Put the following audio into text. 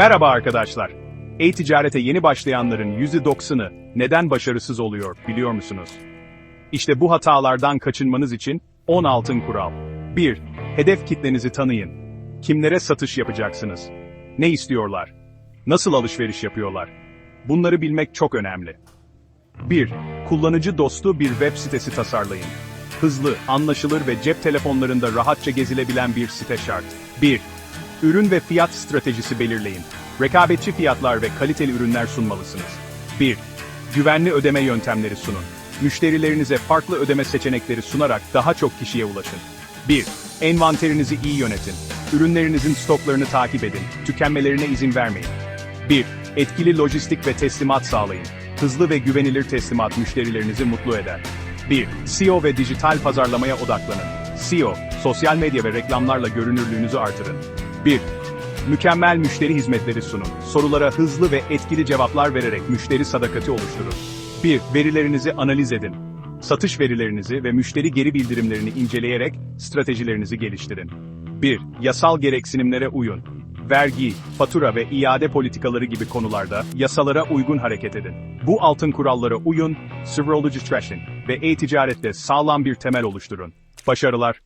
Merhaba arkadaşlar. E-ticarete yeni başlayanların %90'ı neden başarısız oluyor biliyor musunuz? İşte bu hatalardan kaçınmanız için 10 altın kural. 1. Hedef kitlenizi tanıyın. Kimlere satış yapacaksınız? Ne istiyorlar? Nasıl alışveriş yapıyorlar? Bunları bilmek çok önemli. 1. Kullanıcı dostu bir web sitesi tasarlayın. Hızlı, anlaşılır ve cep telefonlarında rahatça gezilebilen bir site şart. 1. Ürün ve fiyat stratejisi belirleyin. Rekabetçi fiyatlar ve kaliteli ürünler sunmalısınız. 1. Güvenli ödeme yöntemleri sunun. Müşterilerinize farklı ödeme seçenekleri sunarak daha çok kişiye ulaşın. 1. Envanterinizi iyi yönetin. Ürünlerinizin stoklarını takip edin. Tükenmelerine izin vermeyin. 1. Etkili lojistik ve teslimat sağlayın. Hızlı ve güvenilir teslimat müşterilerinizi mutlu eder. 1. SEO ve dijital pazarlamaya odaklanın. SEO, sosyal medya ve reklamlarla görünürlüğünüzü artırın. 1. Mükemmel müşteri hizmetleri sunun. Sorulara hızlı ve etkili cevaplar vererek müşteri sadakati oluşturun. 1. Verilerinizi analiz edin. Satış verilerinizi ve müşteri geri bildirimlerini inceleyerek stratejilerinizi geliştirin. 1. Yasal gereksinimlere uyun. Vergi, fatura ve iade politikaları gibi konularda yasalara uygun hareket edin. Bu altın kurallara uyun, Serology Trashing ve e-ticarette sağlam bir temel oluşturun. Başarılar.